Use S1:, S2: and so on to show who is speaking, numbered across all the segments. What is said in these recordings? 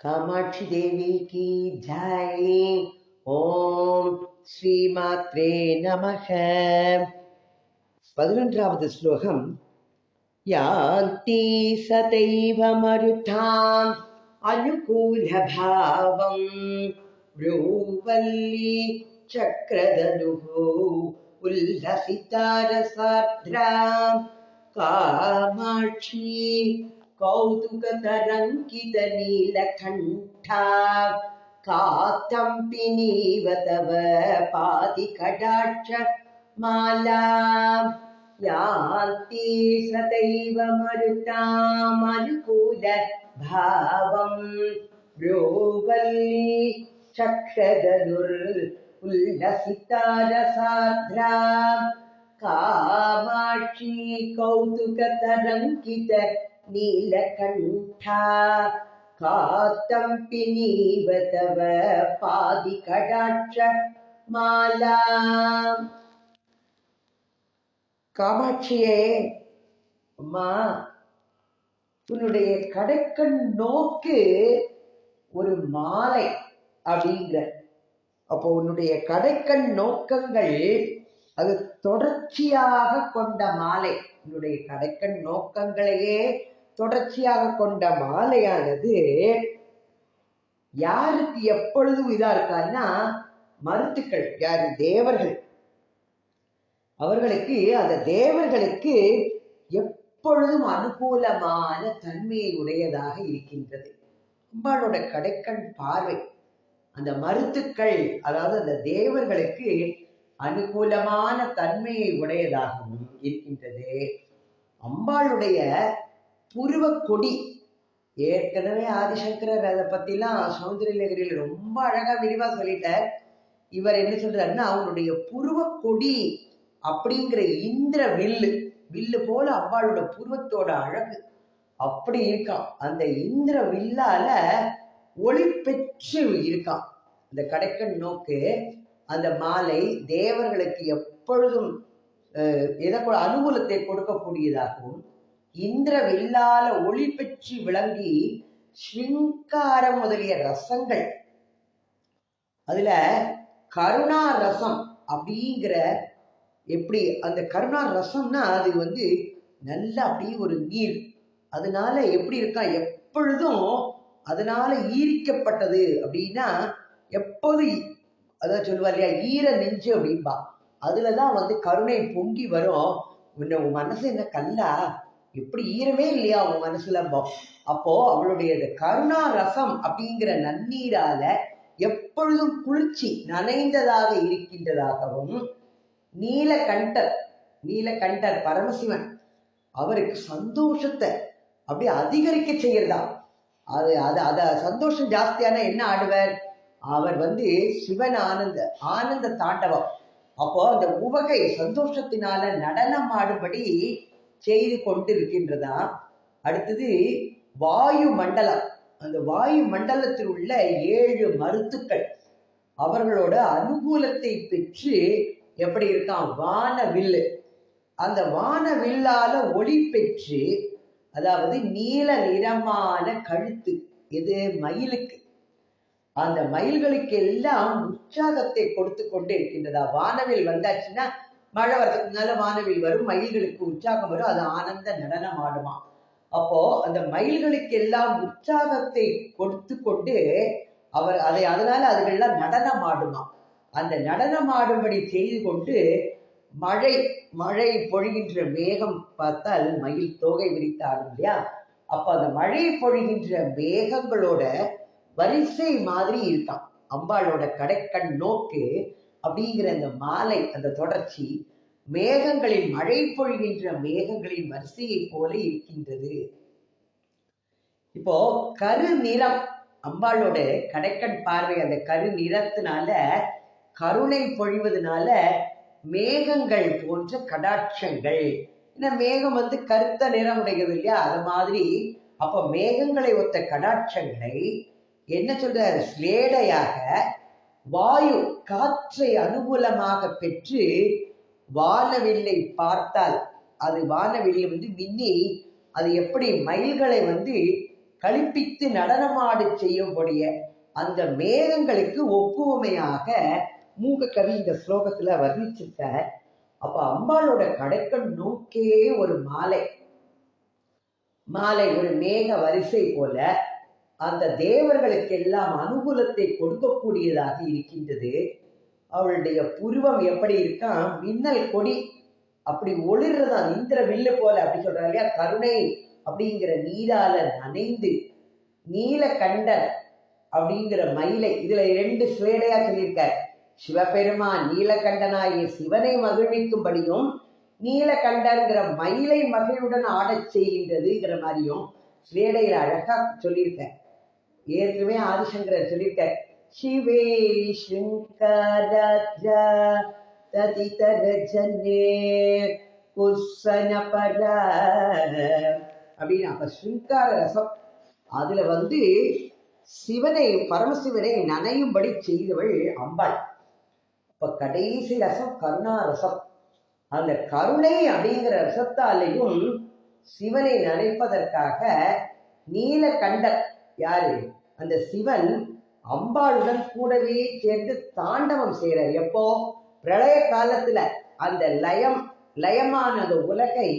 S1: காமாட்சி தேவிக்கு ஜாய் ஓம் ஸ்ரீமாத்ரே நமக பதினொன்றாவது ஸ்லோகம் யாந்தி சதைவ மருதாம் அனுகூலபாவம் ப்ரூவல்லி சக்கரதனுகோ உல்லசிதாரசாத்ரா காமாட்சி कौतुकतरङ्कितनीलकण्ठा कातम्पिनीव तव पादिकटाक्ष माला यान्ति सदैव मरुतामनुकूल भावम् ब्रोवल्ली चक्रधनुर् उल्लसितारसार्द्रा कामाक्षी कौतुकतरङ्कित नीलकण्ठा कातम्पिनीव तव पादिकटाक्ष மாலா காமாட்சியே அம்மா உன்னுடைய கடைக்கண் நோக்கு ஒரு மாலை அப்படிங்கிற அப்போ உன்னுடைய கடைக்கண் நோக்கங்கள் அது தொடர்ச்சியாக கொண்ட மாலை உன்னுடைய கடைக்கண் நோக்கங்களையே தொடர்ச்சியாக கொண்ட மாலையானது யாருக்கு எப்பொழுதும் இதா இருக்காருன்னா மருத்துக்கள் யாரு? தேவர்கள். அவர்களுக்கு அந்த தேவர்களுக்கு எப்பொழுதும் அனுகூலமான தன்மையை உடையதாக இருக்கின்றது. அம்பாளோட கடைக்கண் பார்வை. அந்த மருத்துக்கள் அதாவது அந்த தேவர்களுக்கு அனுகூலமான தன்மையை உடையதாகவும் இருக்கின்றது. அம்பாளுடைய புருவ கொடி ஏற்கனவே ஆதிசங்கரர் அதை பத்திலாம் சௌந்தரியலகிரியில் ரொம்ப அழகா விரிவா சொல்லிட்டார். இவர் என்ன சொல்றாருன்னா அவனுடைய புருவ கொடி அப்படிங்கிற இந்திர வில்லு வில்லு போல அம்பாளோட புருவத்தோட அழகு அப்படி இருக்கான் அந்த இந்திர வில்லால ஒளி பெற்று இருக்கான் இந்த கடைக்கண் நோக்கு அந்த மாலை தேவர்களுக்கு எப்பொழுதும் எதை அனுகூலத்தை கொடுக்கக்கூடியதாகவும் இந்திர வில்லால ஒளி பெற்று விளங்கி ஸ்ருங்காரம் முதலிய ரசங்கள். அதுல கருணா ரசம் அப்படிங்கிற எப்படி அந்த கருணா ரசம்னா அது வந்து நல்ல அப்படியே ஒரு நீர். அதனால எப்படி இருக்கா? எப்பொழுதும் அதனால ஈரிக்கப்பட்டது அப்படின்னா எப்போது அதான் சொல்லுவா இல்லையா? ஈர நெஞ்சு அப்படின்பா. அதுலதான் வந்து கருணை பொங்கி வரும். உன்னை உன் மனசு என்ன கல்லா? எப்படி ஈரமே இல்லையா அவங்க மனசுல? அப்போ அவளுடைய கருணா ரசம் அப்படிங்கிற நன்னீரால எப்பொழுதும் குளிர்ச்சி நனைந்ததாக இருக்கின்றதாகவும் நீலகண்டர் நீலகண்டர் பரமசிவன் அவருக்கு சந்தோஷத்தை அப்படியே அதிகரிக்க செய்யறதா? அது அது அத சந்தோஷம் ஜாஸ்தியான என்ன ஆடுவர்? அவர் வந்து சிவன் ஆனந்த ஆனந்த தாண்டவம். அப்போ அந்த உவகை சந்தோஷத்தினால நடனம் ஆடும்படி செய்து கொண்டிருக்கின்றதா? அடுத்தது வாயு மண்டலம் அந்த வாயு மண்டலத்தில் உள்ள ஏழு மருத்துக்கள் அவர்களோட அனுகூலத்தை பெற்று எப்படி இருக்கான்? வானவில்லு. அந்த வானவில்லால ஒளி பெற்று அதாவது நீல நிறமான கழுத்து எது? மயிலுக்கு. அந்த மயில்களுக்கு எல்லாம் உற்சாகத்தை கொடுத்து கொண்டு இருக்கின்றதா? வானவில் வந்தாச்சுன்னா மழை வரதுக்கு முன்னால வானவில் வரும் மயில்களுக்கு உற்சாகம் வரும் அது ஆனந்த நடனம் ஆடுமா? அப்போ அந்த மயில்களுக்கு எல்லாம் உற்சாகத்தை கொடுத்து கொண்டு அவர் அதை அதனால அதுகள்லாம் நடனம் ஆடுமா? அந்த நடனம் ஆடும்படி செய்து கொண்டு மழை மழை பொழிகின்ற மேகம் பார்த்தால் மயில் தோகை விரித்து ஆடும் இல்லையா? அப்ப அந்த மழை பொழிகின்ற மேகங்களோட வரிசை மாதிரி இருக்கான் அம்பாளோட கடைக்கண் நோக்கு அப்படிங்கிற அந்த மாலை அந்த தொடர்ச்சி மேகங்களில் மழை பொழிகின்ற மேகங்களின் வரிசையை போல இருக்கின்றது. இப்போ கரு நிறம் அம்பாளோட கடைக்கண் பார்வை அந்த கரு நிறத்தினால கருணை பொழிவதனால மேகங்கள் போன்ற கடாட்சங்கள். ஏன்னா மேகம் வந்து கருத்த நிறம் உடையது இல்லையா? அது மாதிரி. அப்ப மேகங்களை ஒத்த கடாட்சங்களை என்ன சொல்ற ஸ்லேடையாக வாயு காற்றை அனுகூலமாக பெற்று வானவில்லை பார்த்தால் அது வானவில்லை வந்து மின்னி அது எப்படி மயில்களை வந்து கழிப்பித்து நடனமாடு செய்யும்படிய அந்த மேகங்களுக்கு ஒப்புவமையாக மூக கவி இந்த ஸ்லோகத்துல வர்ணிச்சிருக்கார். அப்ப அம்பாளோட கடைக்கண் நோக்கே ஒரு மாலை. மாலை ஒரு மேக வரிசை போல அந்த தேவர்களுக்கெல்லாம் அனுகூலத்தை கொடுக்கக்கூடியதாக இருக்கின்றது. அவளுடைய புருவம் எப்படி இருக்கா? மின்னல் கொடி. அப்படி ஒளிர்றதான் இந்திர வில்லு போல அப்படி சொல்றாங்க இல்லையா? கருணை அப்படிங்கிற நீரால நனைந்து நீலகண்டன் அப்படிங்கிற மயிலை. இதுல ரெண்டு சுவேடையா சொல்லியிருக்கார். சிவபெருமான் நீலகண்டனாகிய சிவனை மகிழ்விக்கும்படியும் நீலகண்டங்கிற மயிலை மகிழுடன் ஆடச் செய்கின்றதுங்கிற மாதிரியும் சுவேடையில அழகா சொல்லியிருக்கார். ஏற்கனவே ஆதிசங்கரர் சொல்லியிருக்கார் சிவே ஸ்ருங்காராஜா ததிதரஜனே குசனபர அப்படின்னு அப்ப ஸ்ருங்கார ரசம். அதுல வந்து சிவனை பரமசிவனை நனையும்படி செய்தவள் அம்பாள். இப்ப கடைசி ரசம் கருணா ரசம். அந்த கருணை அப்படிங்கிற ரசத்தாலையும் சிவனை நனைப்பதற்காக நீலகண்டர் யாரு? அந்த சிவன் அம்பாளுடன் கூடவே சேர்ந்து தாண்டவம் செய்கிறார் எப்போ? பிரளய காலத்துல. அந்த லயம் லயமான அந்த உலகை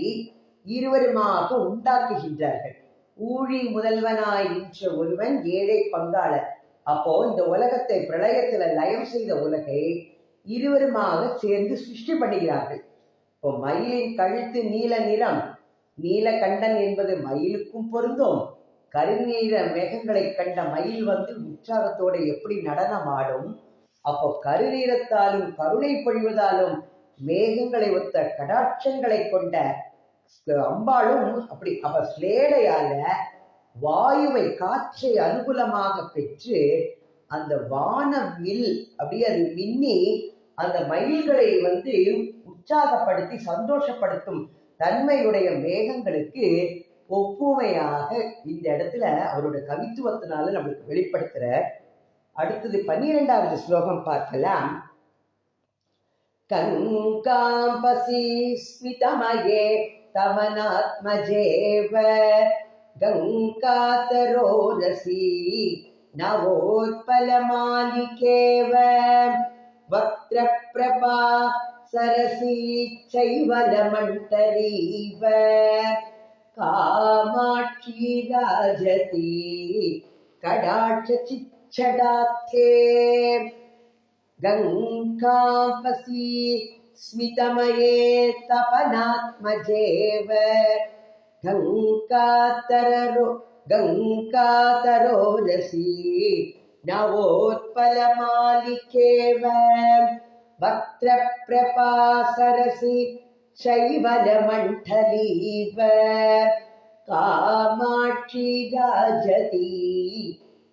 S1: இருவருமாக உண்டாக்குகின்றார்கள். ஊழி முதல்வனாய் நின்ற ஒருவன் ஏழை பங்காளர் அப்போ இந்த உலகத்தை பிரளயத்துல லயம் செய்த உலகை இருவருமாக சேர்ந்து சிருஷ்டி பண்ணுகிறார்கள். இப்போ மயிலின் கழுத்து நீல நிறம். நீலகண்டன் என்பது மயிலுக்கும் பொருந்தும். கருநீர மேகங்களை கண்ட மயில் வந்து உற்சாகத்தோட எப்படி நடனமாடும்? அப்போ கருநீரத்தாலும் கருணை பொழிவதாலும் மேகங்களை ஒத்த கடாட்சங்களை கொண்ட அம்பாளும் அப்படி அவ ஸ்லேடையால வாயுவை காற்றை அனுகூலமாக பெற்று அந்த வானவில் அப்படியே அது மின்னி அந்த மயில்களை வந்து உற்சாகப்படுத்தி சந்தோஷப்படுத்தும் தன்மையுடைய மேகங்களுக்கு ஒப்புமையாக இந்த இடத்துல அவரோட கவித்துவத்தினால நம்மளுக்கு வெளிப்படுத்துற அடுத்தது பன்னிரெண்டாவது ஸ்லோகம் பார்க்கலாம் கங்காம்பசி ஸ்மிதமயே தமனாத்மஜேவ गङ्गातरोरसी नवोत्पलमालिकेव वक्त्रप्रभा सरसी चैवलमण्डलीव राजती कडाक्षचिच्छडाख्ये तपनात्मजेव। गङ्गातररो गङ्गातरोरसी नवोत्पलमालिकेव। वक्त्रप्रपासरसि शैवलमण्डलीव कामाक्षी राजती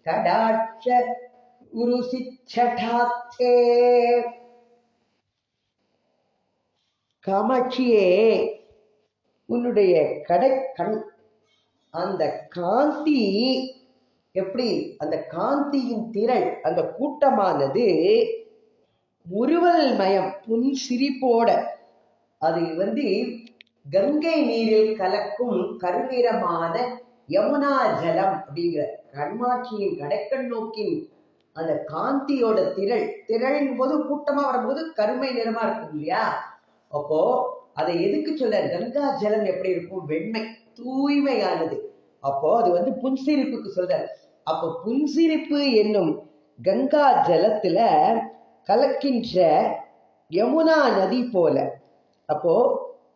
S1: कडाक्ष உருசிச்சடாத்தே காமாட்சியே உன்னுடைய கடை கண் அந்த காந்தி எப்படி அந்த காந்தியின் திரள் அந்த கூட்டமானது முறுவல் மயம் புன் சிரிப்போட அது வந்து கங்கை நீரில் கலக்கும் கருநிறமான யமுனா ஜலம் அப்படிங்கிற கண்மாட்சியின் கடைக்கண் நோக்கின் அந்த காந்தியோட திரள். திரளின் போது கூட்டமா வரும்போது கருமை நிறமா இருக்கும் இல்லையா? அப்போ அதை எதுக்கு சொல்ல? கங்கா ஜலம் எப்படி இருக்கும்? வெண்மை தூய்மையானது. அப்போ அது வந்து புன்சிரிப்புக்கு சொல்றாரு. அப்போ புன்சிரிப்பு என்னும் கங்கா ஜலத்துல கலக்கின்ற யமுனா நதி போல அப்போ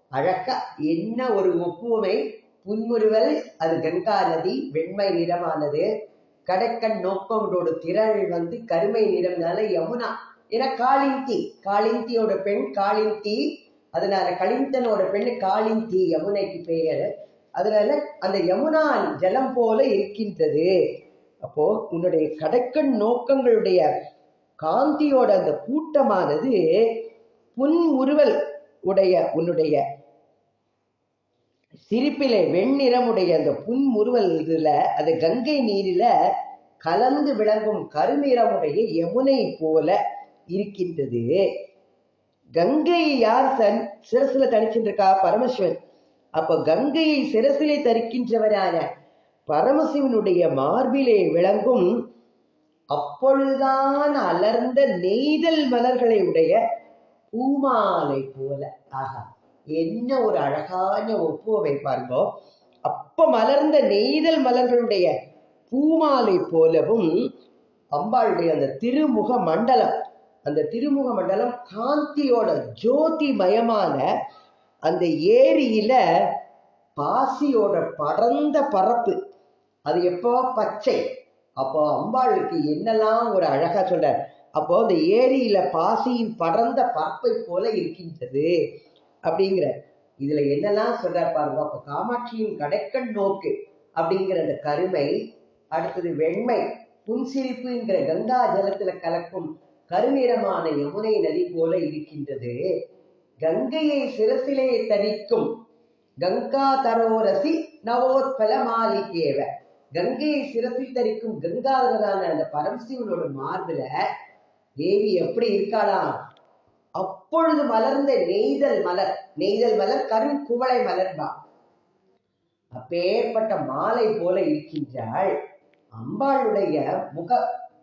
S1: அழகா என்ன ஒரு ஒப்புமை? புன்முறுவல் அது கங்கா நதி வெண்மை நிறமானது. கடைக்கண் நோக்கங்களோட திரள் வந்து கருமை நிறம்னால யமுனா. ஏன்னா காளிந்தி காளிந்தியோட பெண் காளிந்தி. அதனால கலிந்தனோட பெண்ணு காளிந்தி யமுனைக்கு பெயர். அதனால அந்த யமுனா ஜலம் போல இருக்கின்றது. அப்போ உன்னுடைய கடக்கண் நோக்கங்களுடைய காந்தியோட அந்த கூட்டமானது புன்முறுவல் உடைய உன்னுடைய சிரிப்பிலே வெண்ணிறமுடைய அந்த புன்முறுவல் இதுல அது கங்கை நீரில கலந்து விளங்கும் கருநிறமுடைய யமுனை போல இருக்கின்றது. கங்கை யார் தன் சிரசுல தரிச்சிருக்கா பரமசிவன். அப்ப கங்கையை சிரசிலே தரிக்கின்றவரான பரமசிவனுடைய மார்பிலே விளங்கும் அப்பொழுதுதான் அலர்ந்த நெய்தல் மலர்களை உடைய பூமாலை போல. ஆஹா. என்ன ஒரு அழகான ஒப்புவை பாருங்கோ அப்ப மலர்ந்த நெய்தல் மலர்களுடைய பூமாலை போலவும் அம்பாளுடைய அந்த திருமுக மண்டலம் அந்த திருமுக மண்டலம் காந்தியோட ஜோதி மயமான அந்த ஏரியில பாசியோட பரந்த பரப்பு. அது எப்போ? பச்சை. அப்போ அம்பாளுக்கு என்னெல்லாம் ஒரு அழகா சொல்றார். அப்போ அந்த ஏரியில பாசியின் படர்ந்த பரப்பை போல இருக்கின்றது அப்படிங்கிற. இதுல என்னெல்லாம் சொல்றார் பாருங்க அப்ப காமாட்சியின் கடைக்கண் நோக்கு அப்படிங்கிற அந்த கருமை அடுத்தது வெண்மை புன்சிரிப்புங்கிற கங்கா ஜலத்துல கலக்கும் கருநிறமான யமுனை நதி போல இருக்கின்றது. கங்கையை சிரசிலே தரிக்கும் கங்கா தரோரசி நவோத்பல மாலிகேவ கங்கையை சிரசில் தரிக்கும் கங்காதரனான அந்த பரமசிவனோட மார்புல தேவி எப்படி இருக்காளா? அப்பொழுது மலர்ந்த நெய்தல் மலர் நெய்தல் மலர் கருங்குவளை மலர்பா அப்பேற்பட்ட மாலை போல இருக்கின்றாள். அம்பாளுடைய முக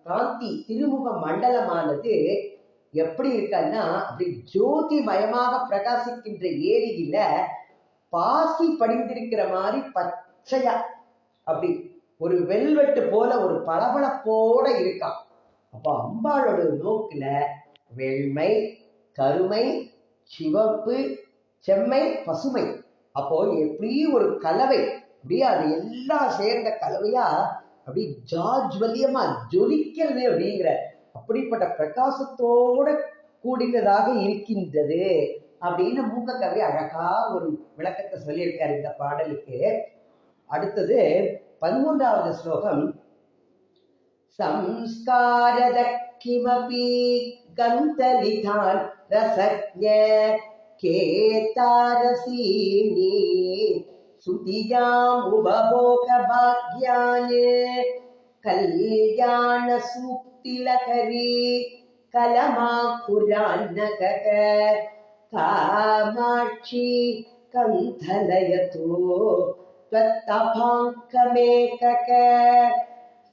S1: காந்தி திருமுக மண்டலமானது எப்படி இருக்கான்னா அப்படி ஜோதி மயமாக பிரகாசிக்கின்ற ஏரியில பாசி படிந்திருக்கிற மாதிரி பச்சையா அப்படி ஒரு வெல்வெட்டு போல ஒரு பளபளப்போட இருக்கான். அப்போ அம்பாளோட நோக்குல வெண்மை கருமை சிவப்பு செம்மை பசுமை. அப்போ எப்படி ஒரு கலவை அப்படியே அது எல்லாம் சேர்ந்த கலவையா அப்படி ஜாஜ்வல்யமா ஜொலிக்கிறது அப்படிங்கிற அப்படிப்பட்ட பிரகாசத்தோட கூடினதாக இருக்கின்றது அப்படின்னு மூக்க கவி அழகா ஒரு விளக்கத்தை சொல்லியிருக்காரு இந்த பாடலுக்கு. அடுத்தது பதிமூன்றாவது ஸ்லோகம் संस्कारद किमपि गन्तलिधान् रसज्ञ केतारसीनि श्रुतियामुपभोगभाग्यान् कल्याणसूक्तिलहरी कलमाकुरान्नकः कामाक्षी कन्थलयतु त्वत्तपाङ्कमेकक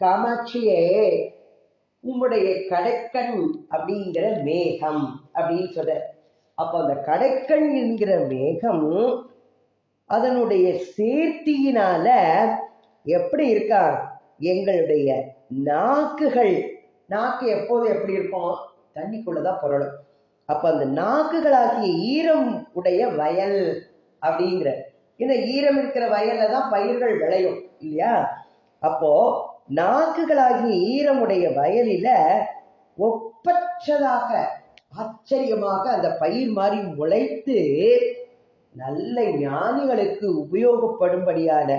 S1: காமாட்சியே உம்முடைய கடைக்கண் அப்படிங்கிற மேகம் அப்படின்னு சொல்ற. அப்ப அந்த கடைக்கண் என்கிற மேகம் அதனுடைய சேர்த்தியினால எப்படி இருக்கா? எங்களுடைய நாக்குகள் நாக்கு எப்போது எப்படி இருக்கும் தண்ணிக்குள்ளதான் புரளும். அப்ப அந்த நாக்குகளாகிய ஈரம் உடைய வயல் அப்படிங்கிற. ஏன்னா ஈரம் இருக்கிற வயல்ல தான் பயிர்கள் விளையும் இல்லையா? அப்போ நாக்குகளாகிய ஈரமுடைய வயலில ஒப்பற்றதாக ஆச்சரியமாக அந்த பயிர் மாதிரி முளைத்து நல்ல ஞானிகளுக்கு உபயோகப்படும்படியான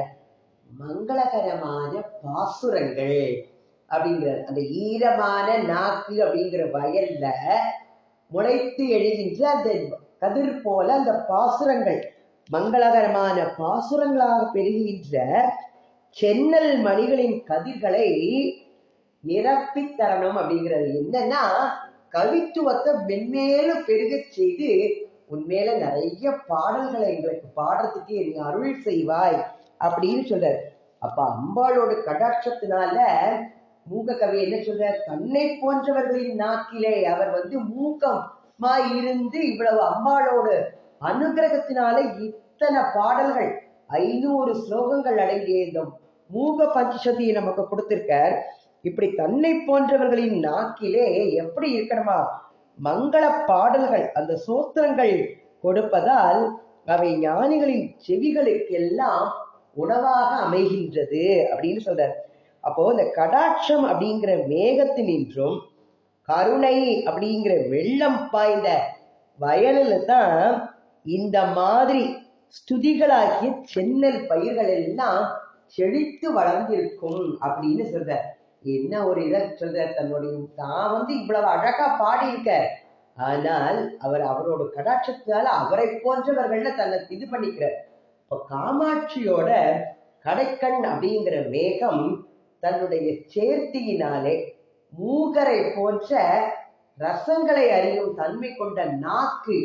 S1: மங்களகரமான பாசுரங்கள் அப்படிங்கிற அந்த ஈரமான நாக்கு அப்படிங்கிற வயல்ல முளைத்து எழுகின்ற அந்த கதிர் போல அந்த பாசுரங்கள் மங்களகரமான பாசுரங்களாக பெருகின்ற சென்னல் மணிகளின் கதிர்களை நிரப்பி தரணும் அப்படிங்கிறது. என்னன்னா கவித்துவத்தை மென்மேலும் பெருக செய்து உன்மேல நிறைய பாடல்களை எங்களுக்கு பாடுறதுக்கு நீ அருள் செய்வாய் அப்படின்னு சொல்றார். அப்ப அம்பாளோட கடாட்சத்தினால மூக கவி என்ன சொல்றார்? தன்னை போன்றவர்களின் நாக்கிலே அவர் வந்து மூக்கமா இருந்து இவ்வளவு அம்பாளோட அனுகிரகத்தினால இத்தனை பாடல்கள் ஐநூறு ஸ்லோகங்கள் அடங்கிய இந்த மூக பஞ்சசதியை நமக்கு கொடுத்திருக்கார். இப்படி தன்னை போன்றவர்களின் நாக்கிலே எப்படி இருக்கணுமா? மங்கள பாடல்கள் அந்த சோத்திரங்கள் கொடுப்பதால் அவை ஞானிகளின் செவிகளுக்கு எல்லாம் உணவாக அமைகின்றது அப்படின்னு சொல்றார். அப்போ இந்த கடாட்சம் அப்படிங்கிற மேகத்தினின்றும் கருணை அப்படிங்கிற வெள்ளம் பாய்ந்த வயலில் தான் இந்த மாதிரி ஸ்துதிகளாகிய சென்னல் பயிர்கள் எல்லாம் செழித்து வளர்ந்திருக்கும் அப்படின்னு சொல்ற. என்ன ஒரு இதை சொல்ற? தன்னுடைய தான் வந்து இவ்வளவு அழகா பாடியிருக்க. ஆனால் அவர் அவரோட கடாட்சத்தால அவரை போன்றவர்கள்ல தன்னை இது பண்ணிக்கிறார். இப்ப காமாட்சியோட கடைக்கண் அப்படிங்கிற மேகம் தன்னுடைய சேர்த்தியினாலே மூகரை போன்ற ரசங்களை அறியும் தன்மை கொண்ட நாக்கு.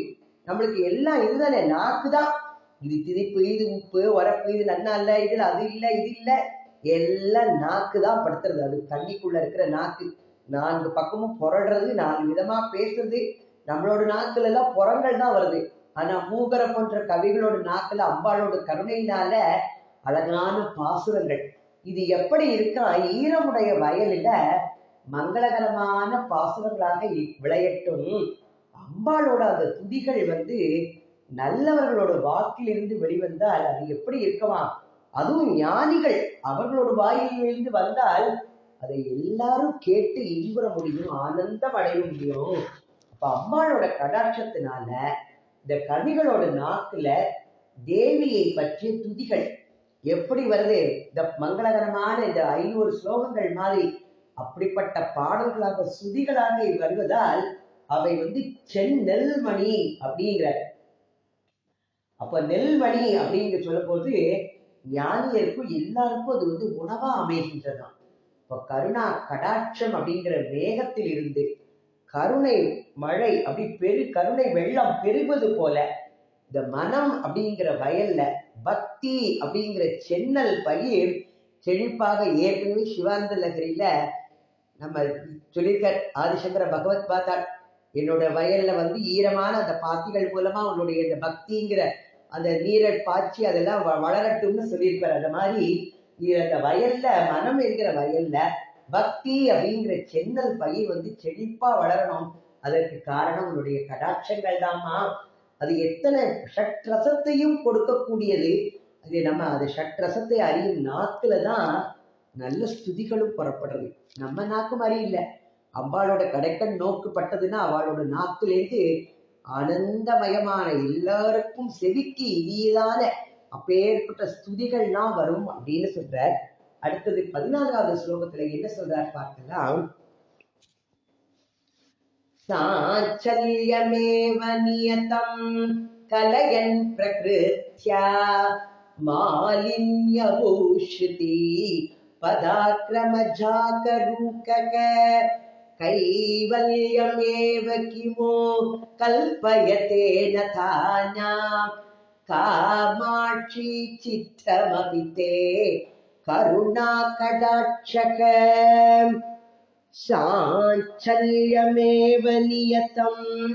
S1: நம்மளுக்கு எல்லாம் இதுதானே? நாக்கு தான் இது திதிப்பு இது உப்பு உரப்பு இது நன்னா இல்ல இதுல அது இல்ல இது இல்ல. எல்லாம் நாக்கு தான் படுத்துறது. அது தண்ணிக்குள்ள இருக்கிற நாக்கு. நான்கு பக்கமும் புரடுறது நாலு விதமா பேசுறது. நம்மளோட நாக்குல எல்லாம் புறங்கள் தான் வருது. ஆனா மூகர போன்ற கவிகளோட நாக்குல அம்பாளோட கருணையினால அழகான பாசுரங்கள். இது எப்படி இருக்கா? ஈரமுடைய வயலில மங்களகரமான பாசுரங்களாக விளையட்டும். அம்பாளோட அந்த துதிகள் வந்து நல்லவர்களோட வாக்கிலிருந்து வெளிவந்தால் அது எப்படி இருக்குமா அதுவும் ஞானிகள் அவர்களோட வாயிலிருந்து வந்தால் அதை எல்லாரும் கேட்டு இன்புற முடியும் ஆனந்தம் அடைய முடியும். அப்ப அம்பாளோட கடாட்சத்தினால இந்த கவிகளோட நாக்குல தேவியை பற்றிய துதிகள் எப்படி வருது? இந்த மங்களகரமான இந்த ஐநூறு ஸ்லோகங்கள் மாதிரி அப்படிப்பட்ட பாடல்களாக சுதிகளாக வருவதால் அவை வந்து செந்நெல்மணி அப்படிங்கிற அப்ப நெல்மணி அப்படின்னு சொல்லும் போது ஞானியருக்கும் எல்லாருக்கும் அது வந்து உணவா அமைகின்றதாம். இப்ப கருணா கடாட்சம் அப்படிங்கிற வேகத்தில் இருந்து கருணை மழை அப்படி பெரு கருணை வெள்ளம் பெருகுவது போல இந்த மனம் அப்படிங்கிற வயல்ல பக்தி அப்படிங்கிற சென்னல் பயிர் செழிப்பாக ஏற்கனவே சிவானந்த நகரில நம்ம சொல்லியிருக்க ஆதிசங்கர பகவத் பார்த்தாள் என்னோட வயல்ல வந்து ஈரமான அந்த பாத்திகள் மூலமா உன்னுடைய இந்த பக்திங்கிற அந்த நீரை பாய்ச்சி அதெல்லாம் வ- வளரட்டும்னு சொல்லியிருப்பார். அந்த மாதிரி அந்த வயல்ல மனம் என்கிற வயல்ல பக்தி அப்படிங்கிற சென்னல் பயிர் வந்து செழிப்பா வளரணும். அதற்கு காரணம் உன்னுடைய கடாட்சங்கள் தாம்மா. அது எத்தனை ஷட்ரசத்தையும் கொடுக்கக்கூடியது. அது நம்ம அது ஷட்ரசத்தை அறியும் நாக்குல தான் நல்ல ஸ்துதிகளும் புறப்படுறது. நம்ம நாக்கு மாதிரி இல்லை. அம்பாளோட கடைக்கண் நோக்கு பட்டதுன்னா அவளோட நாக்குலேருந்து ஆனந்தமயமான எல்லாருக்கும் செவிக்கு இனியதான அப்பேற்பட்ட ஸ்துதிகள்லாம் வரும் அப்படின்னு சொல்றார். அடுத்தது பதினாலாவது ஸ்லோகத்துல என்ன சொல்றார் பார்க்கலாம். சாச்சல்யமேவ நியதம் கலயன் பிரகிருத்யா மாலின்யபூஷிதி பதாக்கிரமஜாகரூகக कैवल्यमेव किमो कल्पयते न थान्याम् कामाक्षी चित्रमपि ते करुणाकटाक्षक साञ्चल्यमेव नियतम्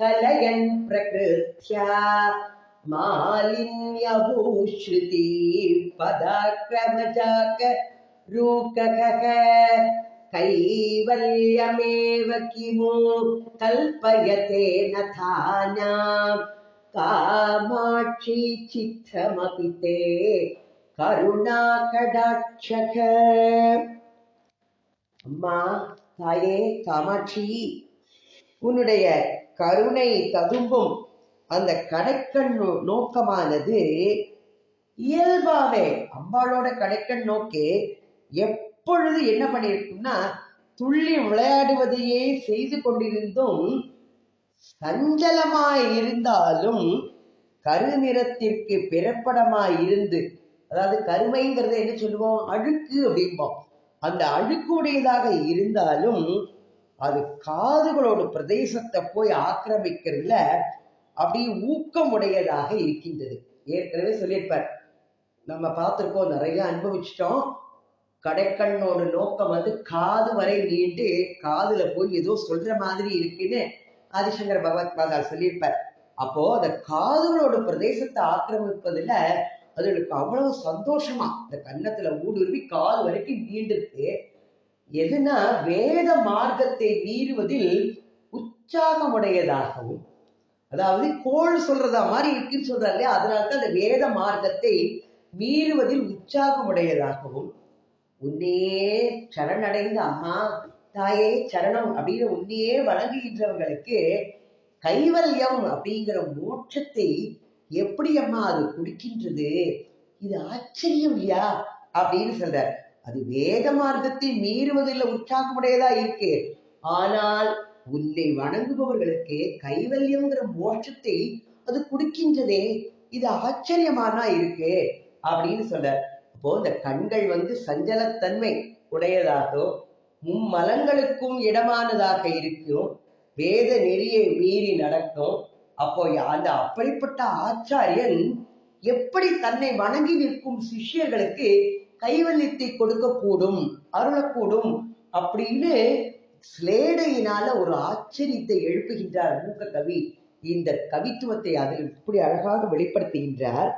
S1: कलयन् प्रकृत्या मालिन्यभूश्रुति पदाक्रमजाक रूककः कैवल्यमेव किमु कल्पयते न थानाम् कामाक्षी चित्रमपि ते கருணாகடாட்சக அம்மா தாயே காமாட்சி உன்னுடைய கருணை ததும்பும் அந்த கடைக்கண் நோ- நோக்கமானது இயல்பாவே அம்பாளோட கடைக்கண் நோக்கே எப்பொழுது என்ன பண்ணியிருக்கும்னா துள்ளி விளையாடுவதையே செய்து கொண்டிருந்தும் சஞ்சலமாய் இருந்தாலும் கருநிறத்திற்கு பிறப்படமாய் இருந்து அதாவது கருமைங்கிறத என்ன சொல்லுவோம்? அழுக்கு அப்படிம்போம். அந்த அழுக்குடையதாக இருந்தாலும் அது காதுகளோட பிரதேசத்தை போய் ஆக்கிரமிக்கிறதுல அப்படி ஊக்கமுடையதாக இருக்கின்றது. ஏற்கனவே சொல்லியிருப்பார். நம்ம பார்த்திருக்கோம் நிறைய அனுபவிச்சிட்டோம். கடைக்கண்ணோட நோக்கம் வந்து காது வரை நீண்டு காதுல போய் ஏதோ சொல்ற மாதிரி இருக்குன்னு ஆதிசங்கர் பகவத் பாதால் சொல்லியிருப்பார். அப்போ அந்த காதுகளோட பிரதேசத்தை ஆக்கிரமிப்பதுல அதுகளுக்கு அவ்வளவு சந்தோஷமா. இந்த கன்னத்துல ஊடுருவி காது வரைக்கும் நீண்டிருக்கு. எதுனா வேத மார்க்கத்தை மீறுவதில் உற்சாகமுடையதாகவும் அதாவது கோள் சொல்றதா மாதிரி இருக்குன்னு சொல்றாரு இல்லையா? அதனால்தான் அந்த வேத மார்க்கத்தை மீறுவதில் உற்சாகமுடையதாகவும் உன்னையே சரணடைந்த அம்மா தாயே சரணம் அப்படின்னு உன்னையே வழங்குகின்றவர்களுக்கு கைவல்யம் அப்படிங்கிற மோட்சத்தை எப்படி அம்மா அது குடிக்கின்றது? இது ஆச்சரியம் இல்லையா? அப்படின்னு சொல்றார். அது வேத மார்க்கத்தை மீறுவதில் உற்சாகமுடையதா இருக்கு. ஆனால் உன்னை வணங்குபவர்களுக்கு கைவல்யம்ங்கிற மோட்சத்தை அது குடிக்கின்றதே. இது ஆச்சரியமானா இருக்கு? அப்படின்னு சொல்ற அப்போ இந்த கண்கள் வந்து சஞ்சலத்தன்மை உடையதாகவும் மும்மலங்களுக்கும் இடமானதாக இருக்கும் வேத நெறியை மீறி நடக்கும். அப்போ அந்த அப்படிப்பட்ட ஆச்சாரியன் எப்படி தன்னை வணங்கி நிற்கும் சிஷ்யர்களுக்கு கைவல்யத்தை கொடுக்கக்கூடும் அருளக்கூடும் அப்படின்னு ஸ்லேடையினால ஒரு ஆச்சரியத்தை எழுப்புகின்றார் மூக்க கவி இந்த கவித்துவத்தை அதில் இப்படி அழகாக வெளிப்படுத்துகின்றார்.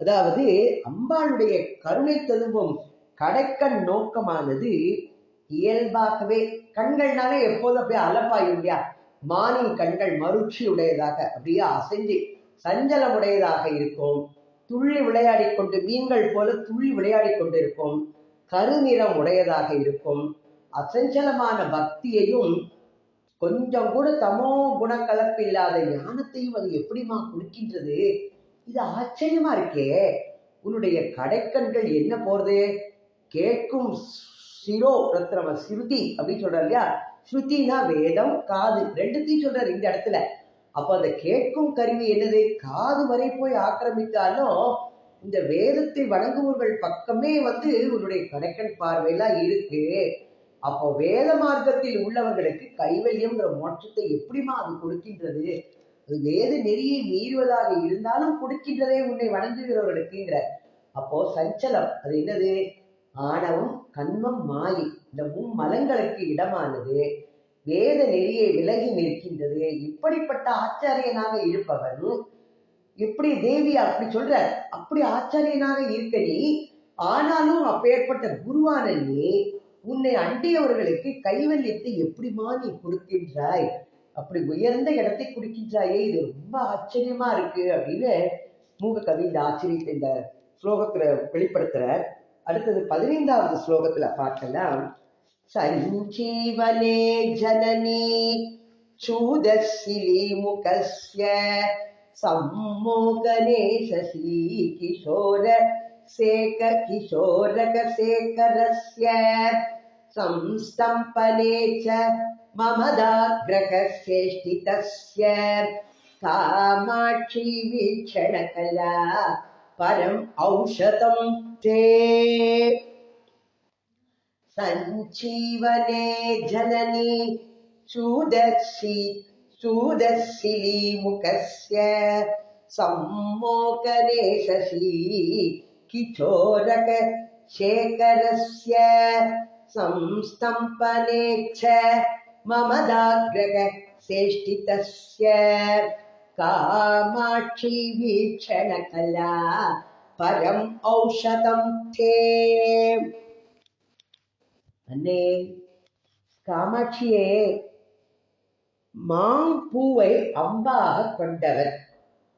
S1: அதாவது அம்பாளுடைய கருணை ததும்பும் கடைக்கண் நோக்கமானது இயல்பாகவே கண்கள்னாலே எப்போதும் அப்படியே அலப்பாயும் இல்லையா? மானின் கண்கள் மருட்சி உடையதாக அப்படியே அசைஞ்சு சஞ்சலம் உடையதாக இருக்கும். துள்ளி விளையாடி கொண்டு மீன்கள் போல துள்ளி விளையாடி கொண்டிருக்கும். கருநிறம் உடையதாக இருக்கும். அசஞ்சலமான பக்தியையும் கொஞ்சம் கூட தமோ குணக்கலப்பு இல்லாத ஞானத்தையும் அது எப்படிமா கொடுக்கின்றது? இது ஆச்சரியமா இருக்கே. உன்னுடைய கடைக்கண்கள் என்ன போறது? கேட்கும் சிரோ ரத்ரம ஸ்ருதி அப்படின்னு சொல்றாரு இல்லையா? ஸ்ருதினா வேதம் காது. ரெண்டுத்தையும் சொல்றாரு இந்த இடத்துல. அப்ப அந்த கேட்கும் கருவி என்னது? காது வரை போய் ஆக்கிரமித்தாலும் இந்த வேதத்தை வணங்குபவர்கள் பக்கமே வந்து உன்னுடைய கடைக்கண் பார்வையெல்லாம் இருக்கு. அப்போ வேத மார்க்கத்தில் உள்ளவர்களுக்கு கைவல்யம்ங்கிற மோட்சத்தை எப்படிமா அது கொடுக்கின்றது? வேத நெறியை மீறுவதாக இருந்தாலும் கொடுக்கின்றதே உன்னை வணங்குகிறவர்களுக்குங்கிற. அப்போ சஞ்சலம் அது என்னது? ஆணவம் கண்மம் மாயை இந்த மும்மலங்களுக்கு இடமானது. வேத நெறியை விலகி நிற்கின்றது. இப்படிப்பட்ட ஆச்சாரியனாக இருப்பவன் எப்படி தேவி அப்படி சொல்ற அப்படி ஆச்சாரியனாக இருக்க நீ ஆனாலும் அப்பேற்பட்ட குருவான நீ உன்னை அண்டியவர்களுக்கு கைவல்யத்தை எப்படிமா நீ கொடுக்கின்றாய்? அப்படி உயர்ந்த இடத்தை குடிக்கின்றாயே இது ரொம்ப ஆச்சரியமா இருக்கு அப்படின்னு மூக கவி இந்த ஆச்சரியத்தை இந்த ஸ்லோகத்துல வெளிப்படுத்துற அடுத்தது பதினைந்தாவது ஸ்லோகத்துல பார்க்கலாம் சஞ்சீவனே ஜனனி சூதசிலி முகஸ்ய சம்மோகனே சசி கிஷோர சேக கிஷோரக சேகரஸ்ய சம்ஸ்தம்பனே ச ममदाग्रहश्रेष्ठितस्य कामाक्षी वीक्षणकला परम् औषधं ते सञ्जीवने जननी चूदर्शी चूदशिलीमुखस्य सम्मोकने शशी किशोरक शेखरस्य संस्तम्पने च ममदाग्रग சேஷ்டிதஸ்ய காமாட்சி வீக்ஷணகலா பரம் ஔஷதம் தே அண்ணே காமாட்சியே மாம்பூவை அம்பாக கொண்டவர்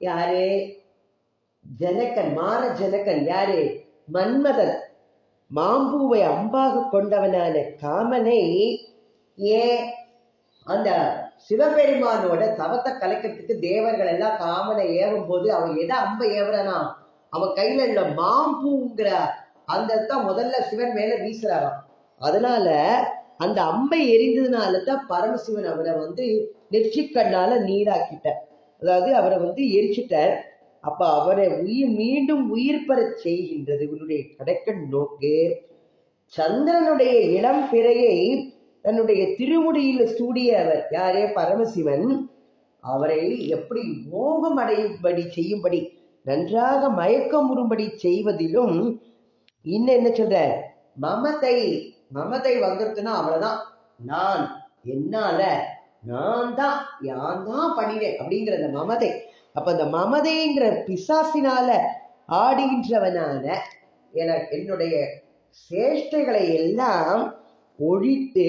S1: யாரு ஜனகன் மான ஜனகன் யாரு மன்மதன் மாம்பூவை அம்பாக கொண்டவனான காமனை ஏன் அந்த சிவபெருமானோட தவத்தை கலைக்கிறதுக்கு தேவர்கள் எல்லாம் காமனை ஏவும் போது அவன் எதை அம்ப ஏவுறானா? அவன் கையில உள்ள மாம்பூங்கிற அந்த தான் முதல்ல சிவன் மேல வீசுறாராம். அதனால அந்த அம்பை எரிந்ததுனால தான் பரமசிவன் அவரை வந்து நெற்றிக்கண்ணால நீராக்கிட்டார். அதாவது அவரை வந்து எரிச்சிட்டார். அப்ப அவரை உயிர் மீண்டும் உயிர் பெறச் செய்கின்றது இவனுடைய கடைக்கண் நோக்கு. சந்திரனுடைய இளம் பிறையை தன்னுடைய திருமுடியில் சூடிய அவர் யாரே? பரமசிவன். அவரை எப்படி மோகம் அடையும்படி செய்யும்படி நன்றாக மயக்கம் உறும்படி செய்வதிலும் இன்னும் என்ன சொல்ற? மமதை மமதை வந்துருக்குன்னா அவ்வளவுதான். நான் என்னால நான் தான் யான் தான் பண்ணினேன் அப்படிங்கிற அந்த மமதை. அப்ப அந்த மமதைங்கிற பிசாசினால ஆடுகின்றவனான என என்னுடைய சேஷ்டைகளை எல்லாம் ஒழித்து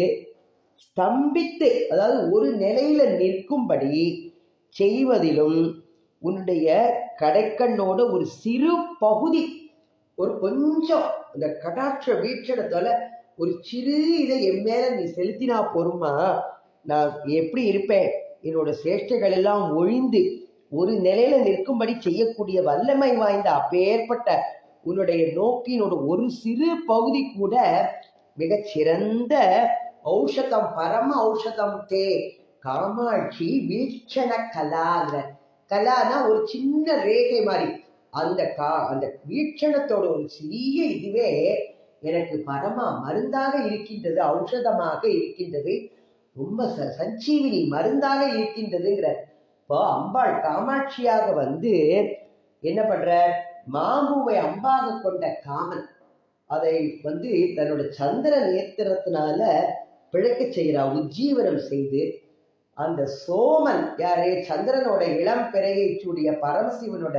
S1: ஸ்தம்பித்து அதாவது ஒரு நிலையில நிற்கும்படி செய்வதிலும் உன்னுடைய கடைக்கண்ணோட ஒரு சிறு பகுதி ஒரு கொஞ்சம் இந்த கடாட்ச வீட்சணத்தால ஒரு சிறு இதை என் மேல நீ செலுத்தினா பொறுமா நான் எப்படி இருப்பேன்? என்னோட சேஷ்டைகள் எல்லாம் ஒழிந்து ஒரு நிலையில நிற்கும்படி செய்யக்கூடிய வல்லமை வாய்ந்த அப்பேற்பட்ட உன்னுடைய நோக்கினோட ஒரு சிறு பகுதி கூட மிகச்சிறந்த ஔஷதம் பரம ஔஷதம் தே. காமாட்சி வீட்சண கலாங்கிற கலானா ஒரு சின்ன ரேகை மாதிரி அந்த கா அந்த வீட்சணத்தோட ஒரு சிறிய இதுவே எனக்கு பரமா மருந்தாக இருக்கின்றது ஔஷதமாக இருக்கின்றது. ரொம்ப ச சஞ்சீவினி மருந்தாக இருக்கின்றதுங்கிற. இப்போ அம்பாள் காமாட்சியாக வந்து என்ன பண்ற? மாம்பூவை அம்பாக கொண்ட காமன். அதை வந்து தன்னோட சந்திர நேத்திரத்தினால பிழைக்க செய்கிறா உஜ்ஜீவனம் செய்து அந்த சோமன் யாரு சந்திரனோட இளம் பிறையை சூடிய பரமசிவனோட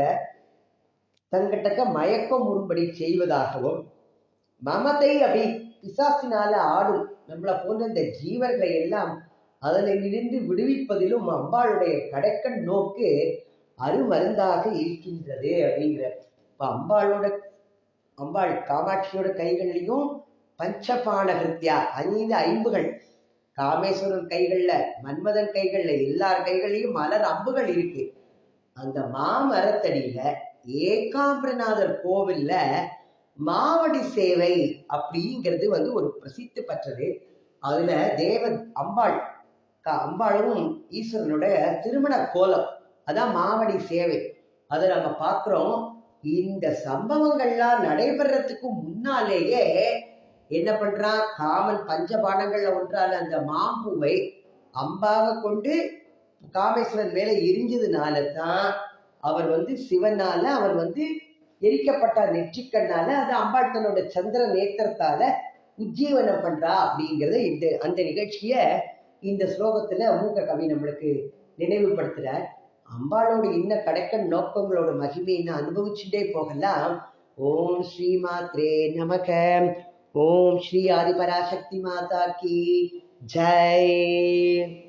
S1: தங்கட்டக்க மயக்கம் உரும்படி செய்வதாகவும் மமதை அப்படி பிசாசினால ஆடும் நம்மளை போன்ற இந்த ஜீவர்களை எல்லாம் அதனிலிருந்து விடுவிப்பதிலும் அம்பாளுடைய கடைக்கண் நோக்கு அருமருந்தாக இருக்கின்றது அப்படிங்கிற. இப்ப அம்பாளோட அம்பாள் காமாட்சியோட கைகள்லையும் பஞ்சபான கிருத்தியா ஐந்து ஐம்புகள். காமேஸ்வரன் கைகள்ல மன்மதன் கைகள்ல எல்லார் கைகள்லையும் மலர் அம்புகள் இருக்கு. அந்த மாமரத்தடியில ஏகாம்பரநாதர் கோவில்ல மாவடி சேவை அப்படிங்கிறது வந்து ஒரு பிரசித்தி பெற்றது. அதுல தேவன் அம்பாள் அம்பாளும் ஈஸ்வரனோட திருமண கோலம். அதான் மாவடி சேவை. அதை நம்ம பார்க்கிறோம். இந்த சம்பவங்கள்லாம் நடைபெறத்துக்கு முன்னாலேயே என்ன பண்றான் காமன் பஞ்சபானங்கள்ல ஒன்றான அந்த மாம்பூவை அம்பாக கொண்டு காமேஸ்வரன் மேல எரிஞ்சதுனால தான் அவர் வந்து சிவனால அவர் வந்து எரிக்கப்பட்ட நெற்றிக்கண்ணால அது அம்பாள் தன்னோட சந்திர நேத்திரத்தால உஜ்ஜீவனம் பண்றா அப்படிங்கறத இந்த அந்த நிகழ்ச்சிய இந்த ஸ்லோகத்துல மூக்க கவி நம்மளுக்கு நினைவுபடுத்துறார். அம்பாளோட இன்ன கடைக்கன் நோக்கங்களோட மகிமையை அனுபவிச்சுட்டே போகலாம். ஓம் ஸ்ரீ மாத்ரே நமக. ஓம் ஸ்ரீ ஆதிபராசக்தி மாதா கி ஜெய்.